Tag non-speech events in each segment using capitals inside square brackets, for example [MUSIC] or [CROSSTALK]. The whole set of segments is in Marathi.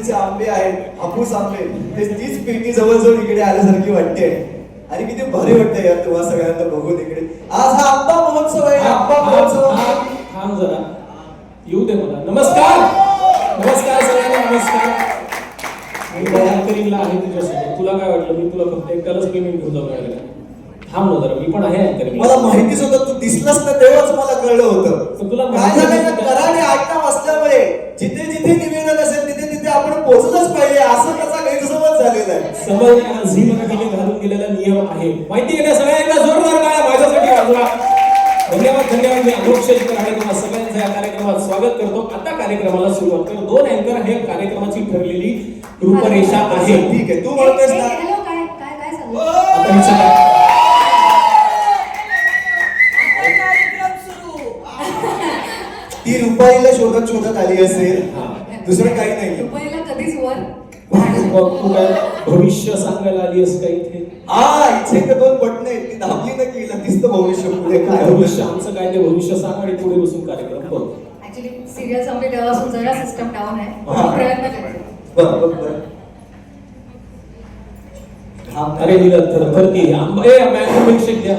वरतीचे आंबे आहेत हापूस आंबे. ते तीच पेटी जवळजवळ इकडे आल्यासारखी वाटते. आणि किती भारी वाटतंय यार तुम्हाला सगळ्यांना बघून इकडे. आज हा आंबा महोत्सव आहे. आंबा महोत्सव. थांब जरा. येऊ दे मला. नमस्कार. नमस्कार सगळ्यांना नमस्कार. मी आहे तुझ्यासोबत. तुला काय वाटलं? मी तुला फक्त एकट्यालाच पेमेंट घेऊन जाऊ थांब ना जरा. मी पण आहे अँकरिंग मला माहितीच होतं तू दिसलास ना तेव्हाच मला कळलं होतं. तुला काय का? कराडे आडनाव असल्यामुळे जिथे जिथे निवेदन असेल तिथे आपण पोहोचलंच पाहिजे असं त्याचा गैरसमज झालेला आहे समज हा झी मराठीने घालून गेलेला नियम आहे. माहिती आहे का? सगळ्यांना जोरदार काय माझ्यासाठी बाजूला धन्यवाद धन्यवाद. मी अमोक शेतकर आहे तुम्हाला सगळ्यांचं या कार्यक्रमात स्वागत करतो. आता कार्यक्रमाला सुरुवात करतो दोन अँकर हे कार्यक्रमाची ठरलेली रूपरेषा आहे. ठीक आहे तू म्हणतोस ना. हॅलो काय काय काय सांगू आता हिचं काय? ती रुपाईला शोधत शोधत आली असेल. हा. दुसरं काही नाही रुपयाला कधीच वर मग तू काय भविष्य सांगायला आली आहेस का इथे? हा इथे तर दोन बटन आहेत. ती दाबली ना की दिसतं भविष्य पुढे काय भविष्य? आमचं काय ते भविष्य सांग आणि पुढे बसून कार्यक्रम बघ. ऍक्च्युली सिरियल संपली तेव्हापासून जरा सिस्टम डाऊन आहे. हा. प्रयत्न करते. अरे दिलं तर तर ती आंबा ए मँगो मिल्कशेक द्या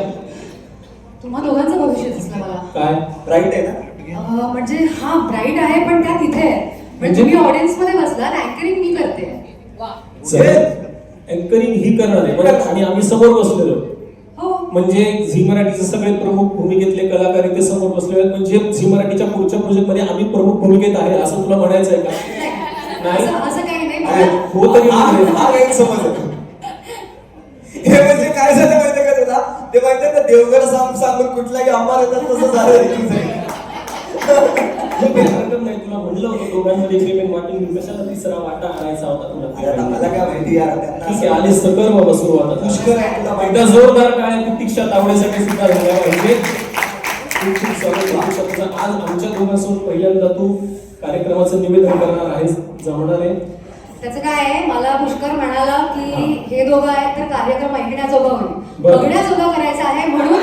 तुम्हा दोघांचं भविष्य दिसलं मला. काय? राईट आहे ना? म्हणजे हा ब्राईट आहे पण त्या तिथे आहे म्हणजे तुम्ही ऑडियन्समध्ये बसला अँकरिंग मी करते. अँकरिंग ही करणार आहे. बरं आणि आम्ही समोर बसलेलो. हो. म्हणजे झी मराठीचे सगळे प्रमुख भूमिकेतले कलाकार इथे समोर बसलेले आहेत. म्हणजे झी मराठीच्या पुढच्या प्रोजेक्टमध्ये आम्ही प्रमुख भूमिकेत आहे असं तुला म्हणायचं आहे का? नाही. हो तरी हा गैरसमज आहे. हे म्हणजे काय झालं माहितीये का तुला? ते माहितीये का देवगड सांग सांगून कुठलाही आंबा येतात तसं झालं हरकत नाही. तुला म्हणलं होतं दोघांमध्ये पेमेंट वाटून घेऊन. कशाला तिसरा वाटा आणायचा होता आता मला काय माहिती यार त्यांना ठीक आहे असं- आलीस तर कर बाबा सुरुवात आता. पुष्कर आहे तुला माहिती एकदा जोरदार टाळ्या प्रतीक्षा तावडेसाठी सुद्धा झाल्या पाहिजे. खूप खूप स्वागत प्रतीक्षा तुझं. आज आमच्या दोघांसोबत पहिल्यांदा तू कार्यक्रमाचं निवेदन करणार आहेस. जमणार आहे? त्याचं काय आहे मला पुष्कर म्हणाला की हे. दोघं आहेत तर कार्यक्रम ऐकण्याजोगा होईल. बरं. बघण्याजोगा करायचा आहे म्हणून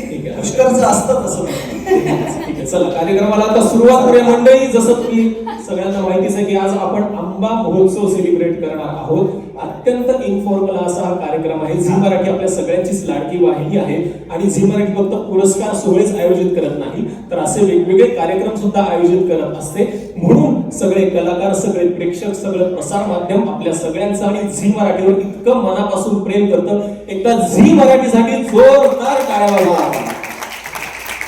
thank [LAUGHS] पुष्करचं असतं तसं ठीक आहे चला कार्यक्रमाला आता सुरुवात करूया. मंडळी जसं तुम्ही सगळ्यांना माहितीच आहे की आज आपण आंबा महोत्सव सेलिब्रेट करणार आहोत. अत्यंत इन्फॉर्मल असा हा कार्यक्रम आहे. झी मराठी आपल्या सगळ्यांचीच लाडकी वाहिनी आहे. आणि झी मराठी फक्त पुरस्कार सोहळेच आयोजित करत नाही तर असे वेगवेगळे कार्यक्रम सुद्धा आयोजित करत असते. म्हणून सगळे कलाकार सगळे प्रेक्षक सगळं प्रसार माध्यम आपल्या सगळ्यांचं आणि झी मराठीवर इतकं मनापासून प्रेम करतं. एकदा झी मराठीसाठी जोरदार टाळ्या वाजवा. धन्यवाद क्या बात आहे, मस्त. आ,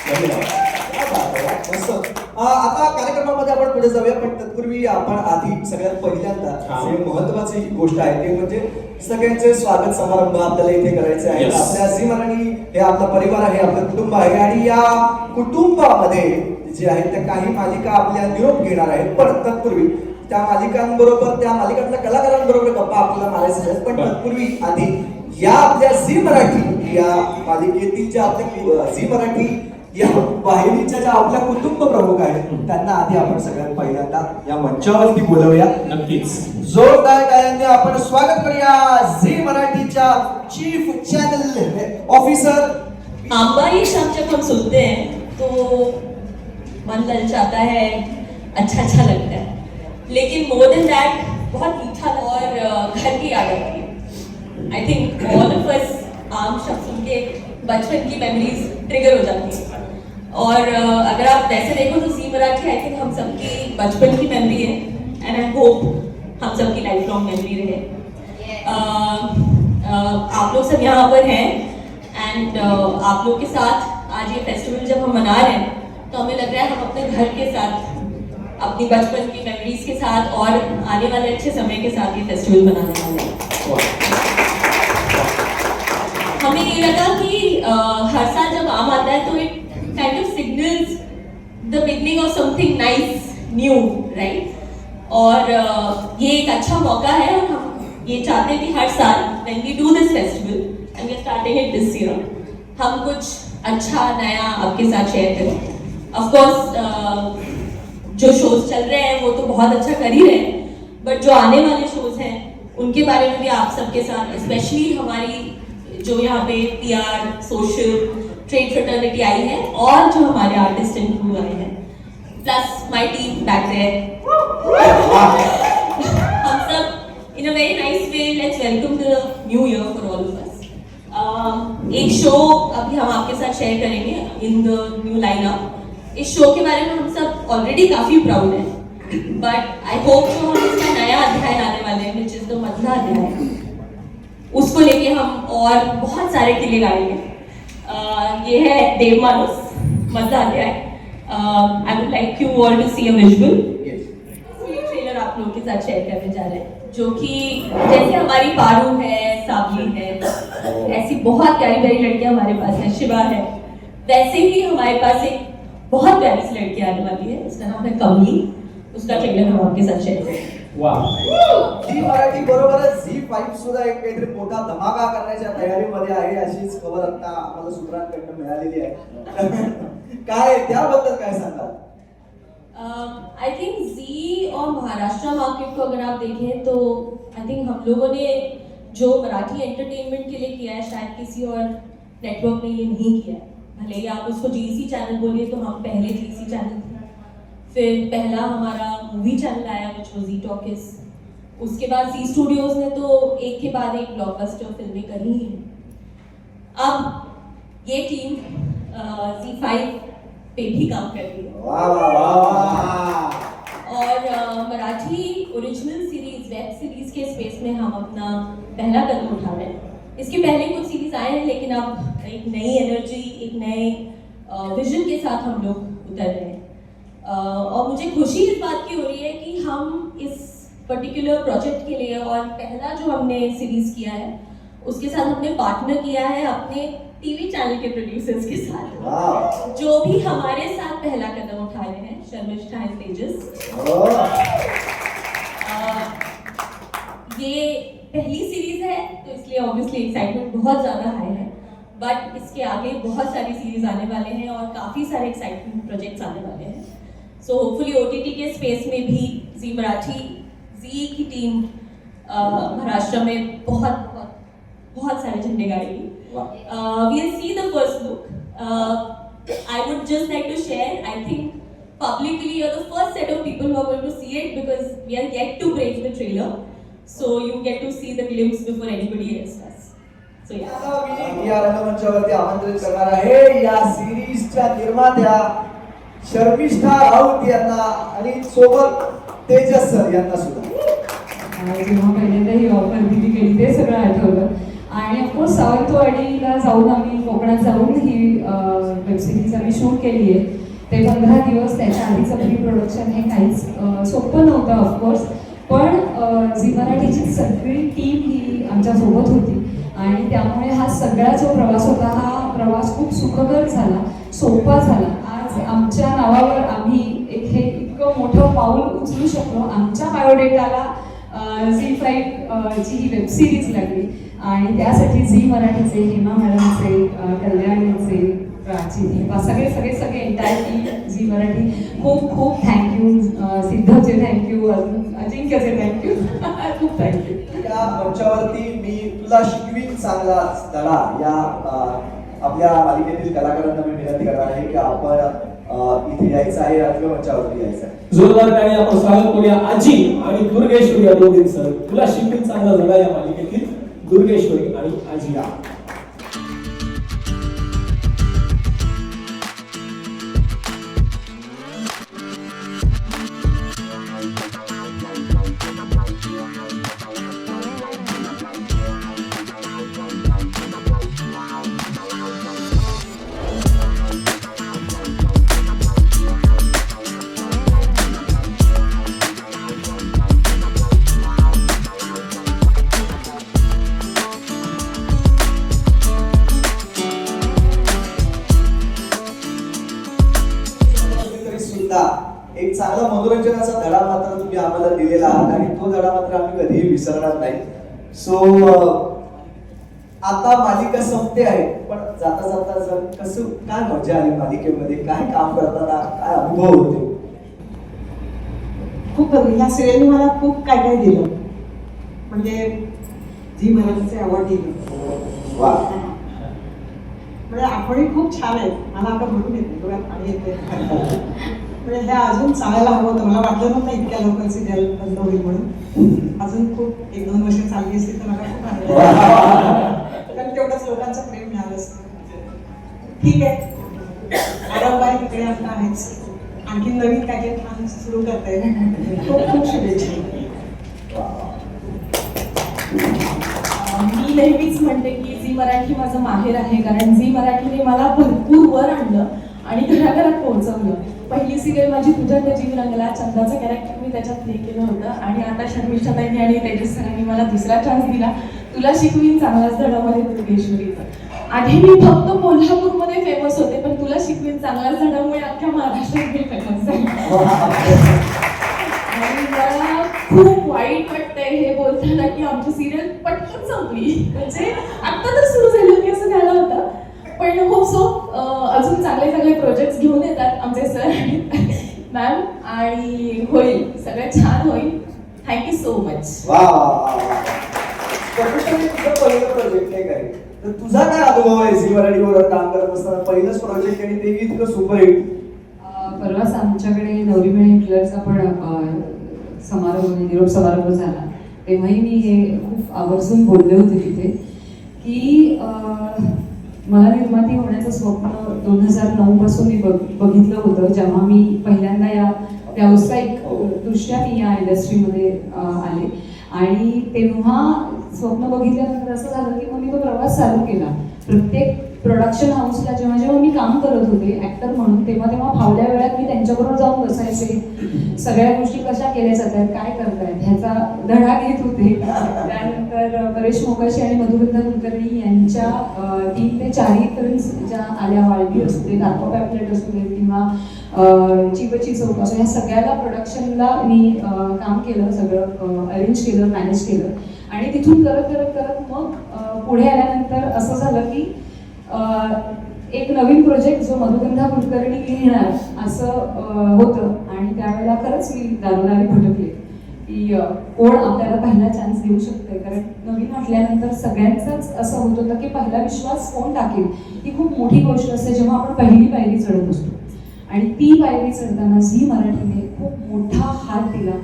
आता कार्यक्रमामध्ये आपण पुढे जाऊया पण तत्पूर्वी आपण आधी सगळ्यात पहिल्यांदा. जे महत्वाची गोष्ट आहे ते म्हणजे सगळ्यांचे स्वागत समारंभ आपल्याला इथे करायचे आहे. आपल्या झी मराठी हे आपला परिवार आहे आपलं कुटुंब आहे आणि या कुटुंबामध्ये जे आहेत त्या काही मालिका आपल्या निरोप घेणार आहेत पण तत्पूर्वी त्या मालिकांबरोबर त्या मालिकातल्या कलाकारांबरोबर गप्पा आपल्याला मारायच्या आहेत पण. तत्पूर्वी आधी या आपल्या झी मराठी या मालिकेतील ज्या आपल्या झी मराठी या वाहिनीच्या ज्या आपल्या कुटुंब प्रमुख आहेत त्यांना आधी आपण सगळ्यात पहिल्यांदा या मंचावरती बोलवूया. नक्कीच. जोरदार टाळ्यांनी आपण स्वागत करूया झी मराठीच्या चीफ चॅनल ऑफिसर ये शब्द हम सुनते हैं तो मन ललचाता है. अच्छा अच्छा लगता है. लेकिन मोर देन दैट बहुत मीठा और घर की याद आती है I think all of us आम शब्द सुन के बचपन की मेमोरीज ट्रिगर हो जाती हैं. और अ, अगर आप वैसे देखो तो जी मराठी आई थिंक हम सबकी बचपन की मेमोरी है एंड आई होप हम सबकी लाइफ लॉन्ग मेमोरी रहे अ, अ, आप लोग सब यहाँ पर हैं एंड आप लोग के साथ आज ये फेस्टिवल जब हम मना रहे हैं तो हमें लग रहा है हम अपने घर के साथ अपनी बचपन की मेमोरीज के साथ और आने वाले अच्छे समय के साथ ये फेस्टिवल मनाने वाले हैं। हमें ये लगा कि अ, हर साल जब आम आता है तो it kind of signals the beginning of something nice new right और अ, ये एक अच्छा मौका है और हम ये चाहते कि हर साल when we do this festival and we are starting it this year हम कुछ अच्छा नया आपके साथ शेयर करें। ऑफ़ कोर्स जो शोज़ चल रहे हैं वो तो बहुत अच्छा कर ही रहे हैं बट जो आने वाले शोज़ हैं उनके बारे में भी आप सबके साथ स्पेशली हमारी जो यहाँ पे पीआर सोशल ट्रेड फ्रेटर्निटी आई है और जो हमारे आर्टिस्ट एंड क्रू आए हैं। प्लस माय टीम बैक हम सब in uh very nice way let's welcome the new year for all of us एक शो अभी हम आपके साथ शेयर करेंगे इन द न्यू लाइनअप इस शो के बारे में हम सब ऑलरेडी काफ़ी प्राउड हैं। बट आई होप जो हम इसका नया अध्याय लाने वाले हैं विच इज़ द मधला अध्याय उसको लेके हम और बहुत सारे किले गाएँगे अह, ये है देव मानुस मज़ा आ गया है। I would like you all to see a visual ये ट्रेलर आप लोगों के साथ शेयर करने जा रहे हैं जो कि जैसे हमारी पारू है साबली है ऐसी बहुत प्यारी प्यारी लड़कियाँ हमारे पास है शिवा है। वैसे ही हमारे पास एक बहुत प्यारी सी लड़की आने वाली है उसका नाम है कमली। उसका ट्रेलर हम आपके साथ शेयर करेंगे। वा झी मराठी बरोबरच झी फाईव्ह सुद्धा एक काहीतरी मोठा धमाका करण्याच्या तयारीमध्ये आहे. अशीच खबर आता आम्हाला सूत्रांकडनं मिळालेली आहे. [LAUGHS] काय त्याबद्दल काय सांगाल? आई थिंक जी और महाराष्ट्र मार्केट को अगर आप देखें तो आई थिंक हम लोगों ने जो मराठी एंटरटेनमेंट के लिए किया है शायद किसी और नेटवर्क ने ये नहीं किया है। भले ही आप उसको जीसी चैनल बोलिए तो हम पहले जीसी चैनल थे फिर पहला हमारा मूवी चैनल आया विच वॉज़ जी टॉकिस उसके बाद सी स्टूडियोज ने तो एक के बाद एक ब्लॉकबस्टर फ़िल्में करी हैं। अब ये टीम जी फाइव पे भी काम कर रही है। और Marathi original series web series के स्पेस में हम अपना पहला कदम उठा रहे हैं। इसके पहले कुछ सीरीज़ आए हैं लेकिन अब एक नई एनर्जी एक नए विजन के साथ हम लोग उतर रहे हैं। और मुझे खुशी इस बात की हो रही है कि हम इस पर्टिकुलर प्रोजेक्ट के लिए और पहला जो हमने सीरीज़ किया है उसके साथ हमने पार्टनर किया है अपने टीवी चैनल के प्रोड्यूसर्स के साथ। जो भी हमारे साथ पहला कदम उठा रहे हैं शर्मिष्ठा एंड तेजस। ये पहली सीरीज़ है तो इसलिए ऑब्वियसली एक्साइटमेंट बहुत ज़्यादा हाई है। बट इसके आगे बहुत सारी सीरीज़ आने वाले हैं और काफ़ी सारे एक्साइटमेंट प्रोजेक्ट्स आने वाले हैं। So hopefully O K space में भी जी मराठी जी की टीम महाराष्ट्र में बहुत बहुत बहुत सारे झंडे गाड़ेगी वाह. uh, we'll see the first look. Uh, I would just like to share. I think publicly you're the first set of people who are going to see it because we are yet to break the trailer. So you get to see the glimpse before anybody else does. So yeah. आता मी या रंगमंचावरती आमंत्रित करणार आहे या सिरीजच्या निर्मात्या शर्मिष्ठा राऊत यांना आणि सोबत तेजस सर यांना सुद्धा. जेव्हा पहिल्यांदा ही ऑफर दिली गेली ते सगळं आठवलं. आणि ऑफकोर्स सावंतवाडीला जाऊन आम्ही कोकणात जाऊन ही वेबसिरीज आम्ही शूट केली आहे. ते पंधरा दिवस त्याच्या आधीचं प्री प्रोडक्शन हे काहीच सोपं नव्हतं ऑफकोर्स पण झी मराठीची सगळी टीम ही आमच्यासोबत होती. आणि त्यामुळे हा सगळा जो प्रवास होता हा प्रवास खूप सुखकर झाला सोपा झाला. आज आमच्या नावावर आम्ही एक हे इतकं मोठं पाऊल उचलू शकलो. आमच्या बायोडेटाला झी फाईव्ह ची ही वेब सिरीज लागली. आणि त्यासाठी झी मराठीचे हेमा मॅडमचे कल्याणीचे सगळे सगळे सगळे एंटायर टीम झी मराठी. खूप खूप थँक्यू सिद्धचे थँक्यू अजिंक्यचे थँक्यू [LAUGHS] खूप थँक्यू या मंचावरती मी तुला शिकवीन चांगला धडा. या आपल्या मालिकेतील कलाकारांना मी विनंती करणार आहे की आपण इथे यायचं आहे रंग मंचावरती यायचं आहे. जोरदार आणि आपण स्वागत करूया. आजी आणि दुर्गेश्वरी या दोघींचं. तुला शिकवीन चांगला झाला या मालिकेतील दुर्गेश्वरी आणि आजी या. मात्र आम्ही कधीही विसरणार नाही. सो आता मालिका संपते आहे पण जाता जाता जर कसं काय मजा आली मालिकेमध्ये? काय काम करताना काय अनुभव होते? खूप ह्या सिरियलने मला खूप काय काय दिलं. म्हणजे झी मराठीचे अवॉर्ड दिलं. वा. म्हणजे आठवणी खूप छान आहेत. मला आता म्हणून येते डोळ्यात पाणी येते. [LAUGHS] म्हणजे हे अजून चालायला हवं होतं. मला वाटलं नव्हतं इतक्या लवकर सिरियल बंद होईल म्हणून. अजून खूप एक दोन वर्ष चालली असती तर मला खूप आनंद कारण तेवढंच लोकांचं प्रेम मिळालं असतं. ठीक आहे. आरंभारी तिकडे आता आहेच. आणखी नवीन काय काय छान सुरू करताय खूप खूप शुभेच्छा. मी नेहमीच म्हणते की झी मराठी माझं माहेर आहे. कारण झी मराठीने मला भरपूर वर आणलं आणि घराघरात पोहोचवलं. पहिली सिरियल माझी तुझ्या त्या जीव रंगला चंदाचं कॅरेक्टर मी त्याच्यात प्ले केलं होतं. आणि आता शर्मिष्ठा ताईंनी आणि तेजस सरांनी मला दुसरा चान्स दिला. तुला शिकवीन चांगलाच धडामध्ये दुर्गेश्वरीचं. आधी मी फक्त कोल्हापूरमध्ये फेमस होते पण तुला शिकवीन चांगलाच धडामुळे अख्ख्या महाराष्ट्रात मी फेमस झाले आणि मला खूप वाईट वाटतंय हे बोलताना की आमची सिरियल पटकन संपली. म्हणजे आता तर सुरू झाली होती असं झालं होतं. पण होप सो अजून चांगले चांगले प्रोजेक्ट घेऊन येतात आमचे सर आणि मॅम आणि होईल सगळं छान होईल. थँक्यू सो मच तुझं पहिलं प्रोजेक्ट आहे काय तर तुझा काय अनुभव आहे झी मराठीवर काम करत असताना? पहिलंच प्रोजेक्ट आणि ते इतकं सुपरहिट अं, परवाच आमच्याकडे नवरीमेळ हिटलरचा पण अं, समारंभ निरोप समारंभ झाला. तेव्हाही मी हे खूप आवर्जून बोलले होते तिथे की मला निर्माती होण्याचं स्वप्न दोन हजार नऊ पासून मी बघ बघितलं होतं जेव्हा मी पहिल्यांदा या व्यावसायिक दृष्ट्या मी या इंडस्ट्रीमध्ये आले. आणि तेव्हा स्वप्न बघितल्यानंतर असं झालं की मग मी तो प्रवास चालू केला. प्रत्येक प्रोडक्शन हाऊसला जेव्हा जेव्हा मी काम करत होते ऍक्टर म्हणून तेव्हा तेव्हा फावल्या वेळात मी त्यांच्याबरोबर जाऊन बसायचे. सगळ्या गोष्टी कशा केल्या जातात काय करतायत ह्याचा धडा घेत होते. त्यानंतर परेश मोकाशी आणि मधुबंधा कुलकर्णी यांच्या तीन ते चारही फिल्म्स ज्या आल्या वाळवी असू दे दाखवा पॅम्पलेट असू दे किंवा चिपची चिवची चौक असो ह्या सगळ्याला प्रोडक्शनला मी काम केलं सगळं अरेंज केलं मॅनेज केलं. आणि तिथून करत करत करत मग पुढे आल्यानंतर असं झालं की एक नवीन प्रोजेक्ट जो मधुगंधा कुलकर्णी लिहिणार असं होतं. आणि त्यावेळेला खरंच मी दारोदारी भटकले की कोण आपल्याला पहिला चान्स देऊ शकते कारण नवीन म्हटल्यानंतर सगळ्यांचाच असं होत होतं की पहिला विश्वास कोण टाकेल? ही खूप मोठी गोष्ट असते जेव्हा आपण पहिली पायरी चढत असतो. आणि ती पायरी चढताना झी मराठीने खूप मोठा हात दिला.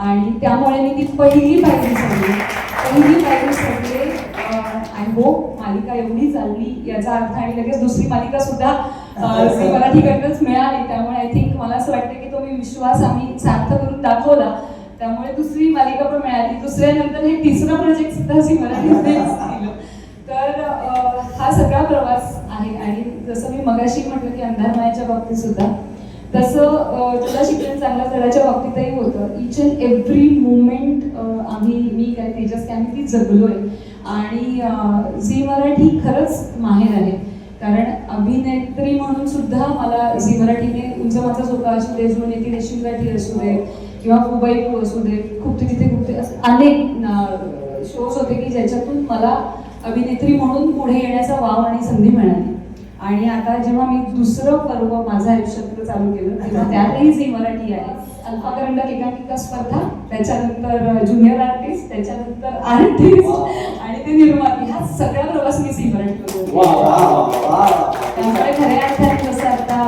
आणि त्यामुळे मी ती पहिली पायरी चढली. पहिली पायरी चढले आय होप मालिका एवढी चालली याचा अर्थ आणि लगेच दुसरी मालिका सुद्धा अं, झी मराठीकडनंच मिळाली. त्यामुळे आय थिंक मला असं वाटतं की तो मी विश्वास आम्ही सार्थ करून दाखवला. त्यामुळे दुसरी मालिका पण मिळाली. दुसऱ्यानंतर हे तिसरं प्रोजेक्ट सुद्धा झी [LAUGHS] दिलं. तर हा सगळा प्रवास आहे. आणि जसं मी मगाशी म्हटलं की अंधारमायाच्या बाबतीत सुद्धा तसं तुला शिक्षण चांगल्या धड्याच्या बाबतीतही होतं. इच अँड एव्हरी मुमेंट आम्ही मी काय तेजस काय आम्ही ती जगलोय. आणि झी मराठी खरंच माहेर आहे. कारण अभिनेत्री म्हणून सुद्धा मला झी मराठीने उंच माझा झोका असू दे जुने ती रेशीम गाठी असू दे किंवा कुबाई असू दे खूप ते तिथे खूप ते अनेक शोज होते की ज्याच्यातून मला अभिनेत्री म्हणून पुढे येण्याचा वाव आणि संधी मिळाली. आणि आता जेव्हा मी दुसरं पर्व माझं आयुष्यातलं चालू केलं तेव्हा त्यातही झी मराठी आहे. अल्पाकरंडक एकांकिका स्पर्धा त्याच्यानंतर ज्युनियर आर्टिस्ट त्याच्यानंतर आर्टिस्ट ते निर्माती हा सगळा प्रवास मी वा वा त्यामुळे खऱ्या अर्थाने जसं आता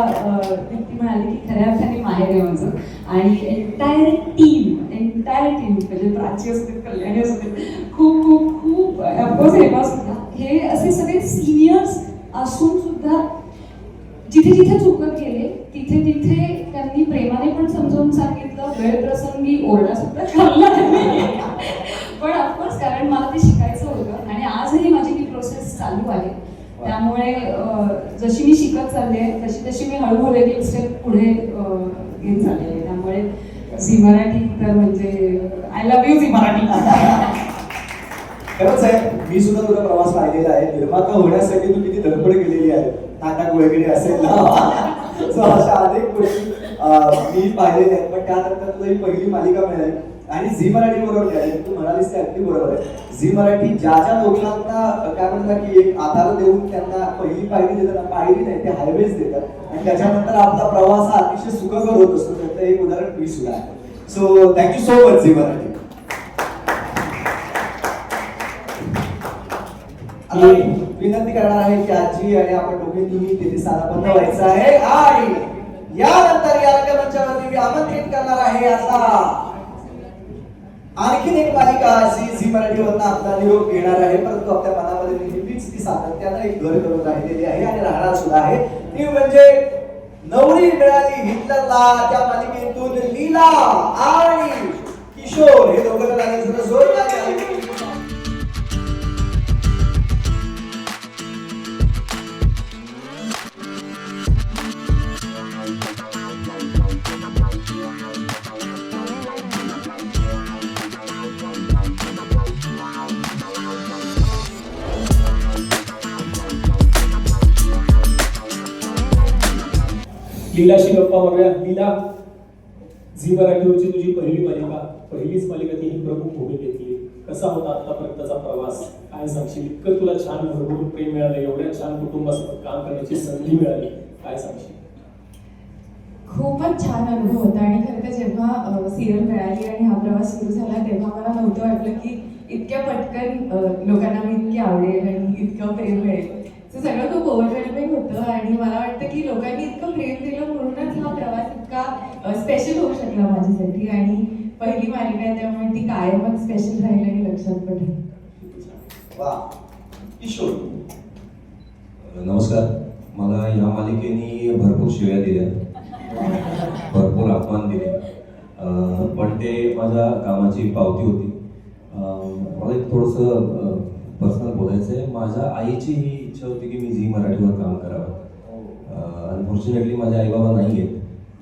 दीप्ती म्हणाली की खऱ्या अर्थाने माहेर आहे माझं. आणि एंटायर टीम एंटायर टीम म्हणजे प्राची असू दे कल्याणी असू दे खूप खूप खूप ऑफकोर्स हेमा सुद्धा. हे असे सगळे सिनियर्स असून सुद्धा जिथे जिथे चुकत गेले तिथे तिथे त्यांनी प्रेमाने पण समजावून सांगितलं वेळ प्रसंगी ओरडा सुद्धा. पण ऑफकोर्स कारण मला ते शिकायचं होतं आणि आजही माझी ती प्रोसेस चालू आहे. त्यामुळे जशी मी शिकत चालले तशी तशी मी हळूहळू एक स्टेप पुढे घेत चालले आहे. त्यामुळे झी मराठी तर म्हणजे I love you Zee Marathi. खरंच आहे मी सुद्धा तुझा प्रवास पाहिलेला आहे. निर्माता होण्यासाठी तू किती धडपड केलेली आहे. नाटक वगैरे असेल ना. [LAUGHS] अशा अनेक गोष्टी मी पाहिलेल्या आहेत. पण त्यानंतर तुला ही पहिली मालिका मिळाली. आणि झी मराठी बरोबर मिळाली तू म्हणालीस ते अगदी बरोबर आहे. झी मराठी ज्या ज्या लोकांना काय म्हणतात की एक आधार देऊन त्यांना पहिली पायरी देतात पायरी नाही ते हायवेज देतात. आणि त्याच्यानंतर आपला प्रवास हा अतिशय सुखकर होत असतो. त्याचं एक उदाहरण मी सुद्धा आहे. So thank you so much Zee Marathi. विनंती करणार आहे की आजी आणि आपण दोघे तुम्ही तिथे स्थानापन्न व्हायचं आहे. आणि यानंतर या रंगमंचावरती मी आमंत्रित करणार आहे आता. आणखीन एक मालिका अशी झी मराठीवरनं आपला निरोप घेणार आहे. परंतु आपल्या मनामध्ये नेहमीच ती सातत्यानं एक घर करून राहिलेली आहे आणि राहणार सुद्धा आहे. ती म्हणजे नवरी मिळाली हिटलरला. त्या मालिकेतून लीला आणि किशोर हे दोघं जोरदार लीलाशी गप्पा मारूया. लीला झी मराठीवरची तुझी पहिली मालिका. पहिलीच मालिका ती ही प्रमुख भूमिकेतली कसा होता आतापर्यंतचा प्रवास? काय सांगशील? इतकं तुला छान भरभरून प्रेम मिळालं एवढ्या छान कुटुंबासोबत काम करण्याची संधी मिळाली. काय सांगशील? खूपच छान अनुभव होता. आणि खरं तर जेव्हा सिरियल मिळाली आणि हा प्रवास सुरू झाला तेव्हा मला नव्हतं वाटलं की इतक्या पटकन लोकांना मी इतकी आवडेल आणि इतकं प्रेम मिळेल. ते सगळं खूप ओव्हरवेलमिंग होतं आणि मला वाटतं की लोकांनी इतकं प्रेम दिलं म्हणूनच हा प्रवास इतका स्पेशल होऊ शकला माझ्यासाठी. आणि पहिली मालिका आहे त्यामुळे ती कायमच स्पेशल राहील आणि लक्षात पडेल किशोर. नमस्कार. मला या मालिकेने भरपूर शिव्या दिल्या. भरपूर अपमान दिले. पण ते माझ्या कामाची पावती होती. मला एक थोडंसं पर्सनल बोलायचं आहे माझ्या आईची ही इच्छा होती की मी झी मराठीवर काम करावं. अनफॉर्च्युनेटली माझे आईबाबा नाही आहेत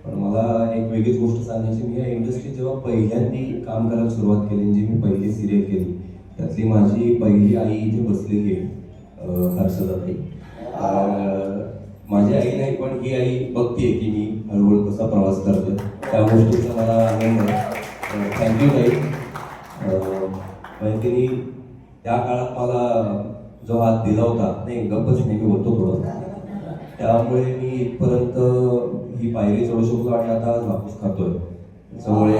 पण मला एक वेगळीच गोष्ट सांगायची मी या इंडस्ट्रीत जेव्हा पहिल्यांदी काम करायला सुरुवात केली जी मी पहिली सिरियल केली त्यातली माझी पहिली आई इथे बसलेली आहे हर्षदाताई. माझी आई नाही पण ही आई बघते की मी हळूहळू कसा प्रवास करतोय. त्या गोष्टीचा मला आनंद आहे. थँक्यू ताई. म्हणजे तिने त्या काळात मला जो हात दिला होता नाही गप्पच नेहमी बोलतो थोडं. त्यामुळे मी इथपर्यंत ही पायरी चढू शकतो आणि आता आज वापस खातोय त्याच्यामुळे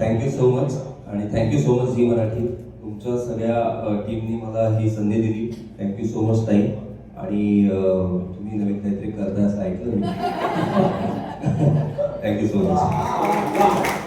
थँक्यू सो मच आणि thank you so much Zee Marathi. तुमच्या सगळ्या टीमनी मला ही संधी दिली. थँक्यू सो मच ताई. आणि तुम्ही नवीन काहीतरी करताय असं ऐकलं मी. Thank you so much